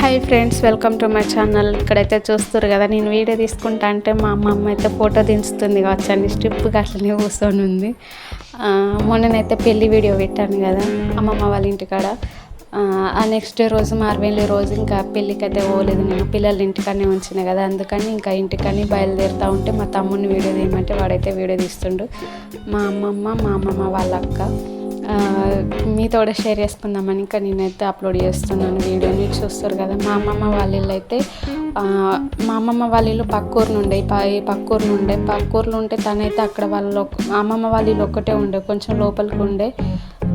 Hi friends welcome to my channel. ఇక్కడైతే చూస్తారు కదా నేను వీడియో తీసుకుంటా అంటే మా అమ్మమ్మ అయితే ఫోటో దించుతుంది కావచ్చు అండి స్ట్రిప్గా అట్లనే కూర్చొని ఉంది. మొన్ననైతే పెళ్ళి వీడియో పెట్టాను కదా అమ్మమ్మ వాళ్ళ ఇంటికాడ. ఆ, నెక్స్ట్ డే రోజు మార్వెళ్ళి రోజు ఇంకా పెళ్ళికి అయితే పోలేదు నేను. పిల్లలు ఇంటికాడనే ఉంచిన కదా అందుకని ఇంకా ఇంటికని బయలుదేరుతూ ఉంటే మా తమ్ముడిని వీడియో తీయమంటే వాడైతే వీడియో తీస్తుండు. మా అమ్మమ్మ మా అమ్మమ్మ వాళ్ళ అక్క. మీతో కూడా షేర్ చేసుకుందామని ఇంకా నేనైతే అప్లోడ్ చేస్తున్నాను వీడియోని చూస్తారు కదా మా అమ్మమ్మ వాళ్ళ ఇల్లు అయితే మా అమ్మమ్మ వాళ్ళ ఇల్లు పక్కూరు నుండే ప- ఈ పక్కూరు నుండే పక్కూరులో ఉంటే తనైతే అక్కడ వాళ్ళ అమ్మమ్మ వాళ్ళ ఇల్లు ఒక్కటే ఉండే కొంచెం లోపలికి ఉండే.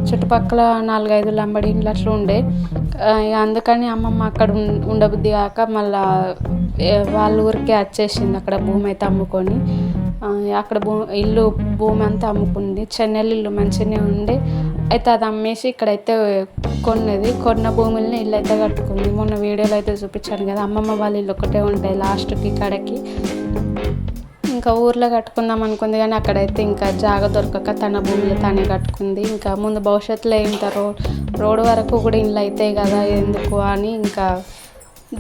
చుట్టుపక్కల నాలుగైదు లంబడి ఇండ్లు అట్లా ఉండే. అందుకని అమ్మమ్మ అక్కడ ఉండబుద్ధి కాక మళ్ళా వాళ్ళ ఊరికే వచ్చేసింది అక్కడ భూమి అయితే అమ్ముకొని. అక్కడ భూ ఇల్లు భూమి అంతా అమ్ముకుంది. చెన్నెల్ ఇల్లు మంచిగానే ఉండే అయితే అది అమ్మేసి ఇక్కడైతే కొన్నది. కొన్న భూముల్ని ఇల్లు అయితే కట్టుకుంది. మొన్న వీడియోలో అయితే చూపించాను కదా అమ్మమ్మ వాళ్ళ ఇల్లు ఒకటే ఉంటాయి లాస్ట్కి కడకి ఇంకా ఊర్లో కట్టుకుందాం అనుకుంది కానీ అక్కడైతే ఇంకా జాగ దొరకక తన భూమిలో తానే కట్టుకుంది. ఇంకా ముందు భవిష్యత్తులో ఇంత రోడ్ రోడ్ వరకు కూడా ఇల్లు అవుతాయి కదా ఎందుకు అని ఇంకా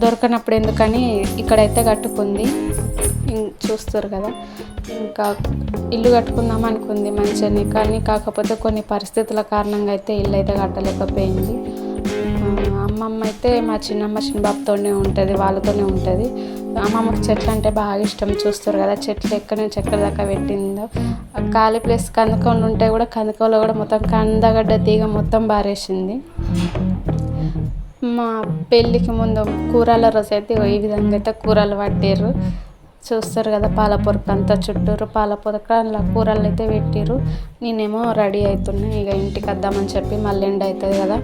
దొరకనప్పుడు ఎందుకని ఇక్కడైతే కట్టుకుంది. చూస్తారు కదా. ఇంకా ఇల్లు కట్టుకుందాం అనుకుంది మంచిగానే కానీ కాకపోతే కొన్ని పరిస్థితుల కారణంగా అయితే ఇల్లు అయితే కట్టలేకపోయింది. అమ్మమ్మ అయితే మా చిన్నమ్మ చిన్నబాబుతోనే ఉంటుంది వాళ్ళతోనే ఉంటుంది. అమ్మమ్మకి చెట్లు అంటే బాగా ఇష్టం చూస్తారు కదా చెట్లు ఎక్కడి నుంచి ఎక్కడ దాకా పెట్టిందో. ఆ ఖాళీ ప్లేస్ కందకంలో ఉంటే కూడా కందకంలో కూడా మొత్తం కందగడ్డ తీగ మొత్తం బారేసింది మా పెళ్ళికి ముందు కూరల రోజు అయితే ఈ విధంగా అయితే కూరలు పట్టారు చూస్తారు కదా పాలపొరక అంతా చుట్టూరు పాలపొరక అలా కూరలు అయితే పెట్టారు నేనేమో రెడీ అవుతున్నాయి ఇక ఇంటికి వద్దామని చెప్పి మళ్ళీ ఎండ్ అవుతుంది కదా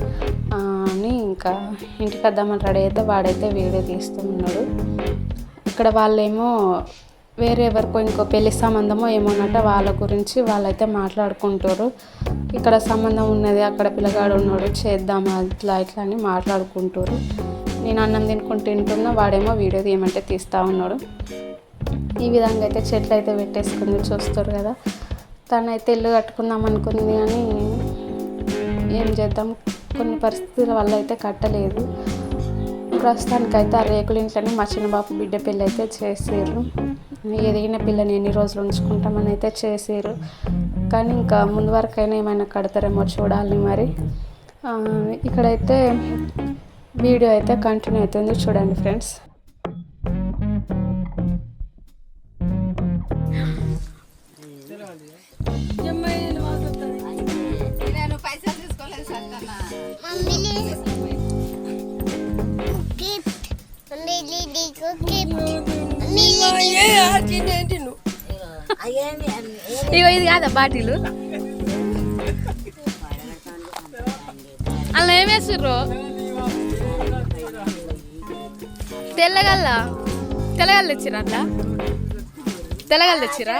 అని ఇంకా ఇంటికి వద్దామని రెడీ అయితే వాడైతే వీడియో తీస్తున్నాడు ఇక్కడ వాళ్ళేమో వేరే ఎవరికో ఇంకో పెళ్ళి సంబంధమో ఏమోనట వాళ్ళ గురించి వాళ్ళైతే మాట్లాడుకుంటారు. ఇక్కడ సంబంధం ఉన్నది అక్కడ పిల్లగాడు ఉన్నాడు చేద్దాం ఇట్లా ఇట్లా అని మాట్లాడుకుంటారు. నేను అన్నం తినుకుంటూ తింటున్నా వాడేమో వీడియో తీయమంటే తీస్తూ ఉన్నాడు. ఈ విధంగా అయితే చెట్లు అయితే పెట్టేసుకుంది చూస్తారు కదా. తనైతే ఇల్లు కట్టుకుందాం అనుకుంది కానీ ఏం చేద్దాం? కొన్ని పరిస్థితుల వల్ల అయితే కట్టలేదు. ప్రస్తుతానికైతే ఆ రేకుల ఇంట్లోనే మా చిన్నబాబు బిడ్డ పెళ్ళి అయితే చేసారు. ఎదిగిన పిల్లని ఎన్ని రోజులు ఉంచుకుంటామని అయితే చేసారు. కానీ ఇంకా ముందు వరకైనా ఏమైనా కడతారేమో చూడాలి మరి. ఇక్కడైతే వీడియో అయితే కంటిన్యూ అవుతుంది చూడండి ఫ్రెండ్స్. ఇగో ఇది కాదా బాటిల్? అలా ఏం వేసిర్రు? తెల్లగల్ల? తెల్లగల్ల తెచ్చిరా అట్లా? తెల్లగల్ల తెచ్చిరా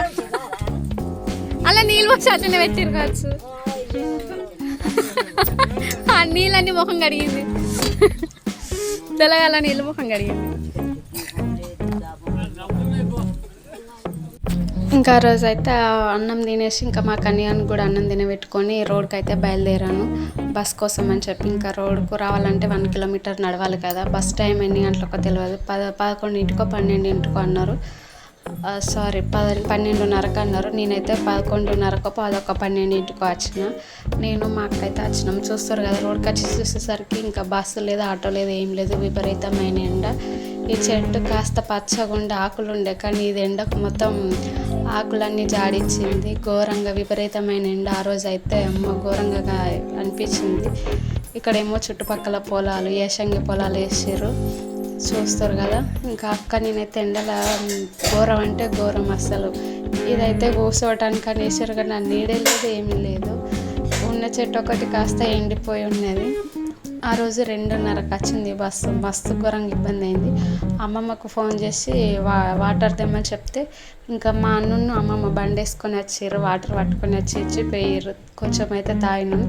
అలా నీళ్ళు వచ్చి అట్లనే పెట్టిరు కావచ్చు. నీళ్ళన్నీ ముఖం కడిగింది. తెలగాల నీళ్ళు ముఖం కడిగింది. ఇంకా ఆ రోజు అయితే అన్నం తినేసి ఇంకా మా కన్యాన్ని కూడా అన్నం తినబెట్టుకొని రోడ్కి అయితే బయలుదేరాను. బస్ కోసం అని చెప్పి ఇంకా రోడ్కు రావాలంటే వన్ కిలోమీటర్ నడవాలి కదా. బస్ టైం ఎన్ని గంటలకో తెలియదు పద పదకొండింటికో పన్నెండింటికో అన్నారు. సారీ పద పన్నెండున్నరకు అన్నారు. నేనైతే పదకొండున్నరకు పదొక పన్నెండింటికి వచ్చిన. నేను మా అక్క అయితే వచ్చినాం. చూస్తారు కదా రోడ్కి వచ్చి చూసేసరికి ఇంకా బస్సు లేదు ఆటో లేదు ఏం లేదు విపరీతమైన ఎండ. ఈ చెట్టు కాస్త పచ్చగా ఉండే ఆకులు ఉండే కానీ ఇది ఎండకు మొత్తం ఆకులన్నీ జాడించింది ఘోరంగా విపరీతమైన ఎండ. ఆ రోజు అయితే అమ్మ ఘోరంగా అనిపించింది. ఇక్కడేమో చుట్టుపక్కల పొలాలు ఏషంగి పొలాలు వేసారు చూస్తారు కదా. ఇంకా అక్క నేనైతే ఎండల ఘోరం అంటే ఘోరం అస్సలు ఇదైతే కూర్చోవటానికి అనేసారు కానీ నా నీడే లేదు ఏమీ లేదు. ఉన్న చెట్టు ఒకటి కాస్త ఎండిపోయి ఉన్నది. ఆ రోజు రెండున్నరకు వచ్చింది బస్సు. మస్తు ఘోరంగా ఇబ్బంది అయింది. అమ్మమ్మకు ఫోన్ చేసి వా వాటర్ తెమ్మని చెప్తే ఇంకా మా అన్నను అమ్మమ్మ బండి వేసుకొని వచ్చారు వాటర్ పట్టుకొని వచ్చి ఇచ్చి పోయారు కొంచెం అయితే తాగినాం.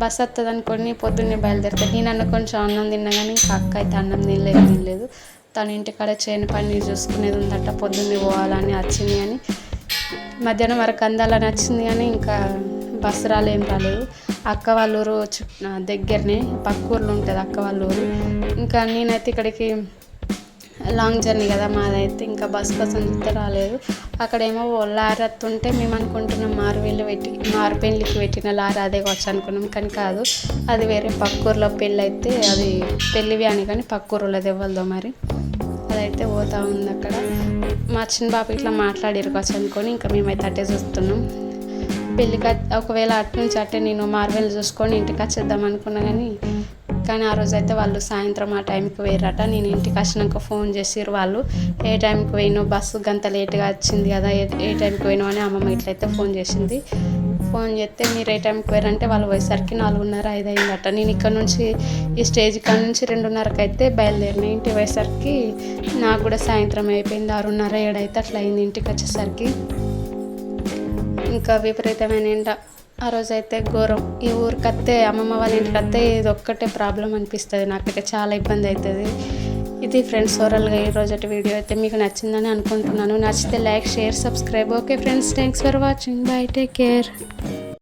బస్ వస్తుంది అనుకోని పొద్దున్నే బయలుదేరుతాను నేను అన్న కొంచెం అన్నం తిన్నా కానీ ఇంకా అక్క అయితే అన్నం తినలేదు తినలేదు. తన ఇంటికాడ చేను పని చూసుకునేది ఉందట పొద్దున్నే పోవాలని వచ్చింది అని. మధ్యాహ్నం వరకు అందాలని వచ్చింది కానీ ఇంకా బస్సు రాలేం రాలేదు. అక్క వాళ్ళ ఊరు దగ్గరనే పక్క ఊర్లో ఉంటుంది అక్క వాళ్ళ ఊరు. ఇంకా నేనైతే ఇక్కడికి లాంగ్ జర్నీ కదా మాదైతే ఇంకా బస్ కోసం చూస్తే రాలేదు. అక్కడేమో లారీ వస్తుంటే మేము అనుకుంటున్నాం మారువేళ్ళు పెట్టి మారుపెళ్ళికి పెట్టిన లారీ అదే కావచ్చు అనుకున్నాం కానీ కాదు. అది వేరే పక్కూరులో పెళ్ళి అయితే అది పెళ్ళివి అని కానీ పక్కూరులోది ఊర్లో మరి. అదైతే పోతా ఉంది అక్కడ. మా చిన్న బాబు ఇట్లా మాట్లాడిరు కావచ్చు అనుకొని ఇంకా మేమైతే అట్టే చూస్తున్నాం. పెళ్ళికి ఒకవేళ అటు నుంచి అట్టే నేను మార్వెల్ చూసుకొని ఇంటికి వచ్చేద్దాం అనుకున్నా కానీ కానీ ఆ రోజు అయితే వాళ్ళు సాయంత్రం ఆ టైంకి వేయరట నేను ఇంటికి వచ్చినాక ఫోన్ చేసిర్రు వాళ్ళు. ఏ టైంకి పోయినో బస్సు గంత లేట్గా వచ్చింది కదా ఏ టైంకి పోయినో అని అమ్మమ్మ ఇట్లయితే ఫోన్ చేసింది. ఫోన్ చేస్తే మీరు ఏ టైంకి పోయారంటే వాళ్ళు పోయేసరికి నాలుగున్నర ఐదు అయిందట నేను ఇక్కడ నుంచి ఈ స్టేజ్ కాడ నుంచి రెండున్నరకి అయితే బయలుదేరిన. ఇంటికి పోయేసరికి నాకు కూడా సాయంత్రం అయిపోయింది. ఆరున్నర ఏడైతే అట్లా అయింది ఇంటికి వచ్చేసరికి ఇంకా విపరీతమైన ఎండ. ఆ రోజు అయితే ఘోరం. ఈ ఊరికి వస్తే అమ్మమ్మ వాళ్ళ ఇంటికి వస్తే ఇది ఒక్కటే ప్రాబ్లం అనిపిస్తుంది నాకైతే. చాలా ఇబ్బంది అవుతుంది ఇది ఫ్రెండ్స్ ఓవరాల్గా ఈ రోజు వీడియో అయితే మీకు నచ్చిందని అనుకుంటున్నాను. నచ్చితే like share subscribe. Okay friends thanks for watching. Bye take care.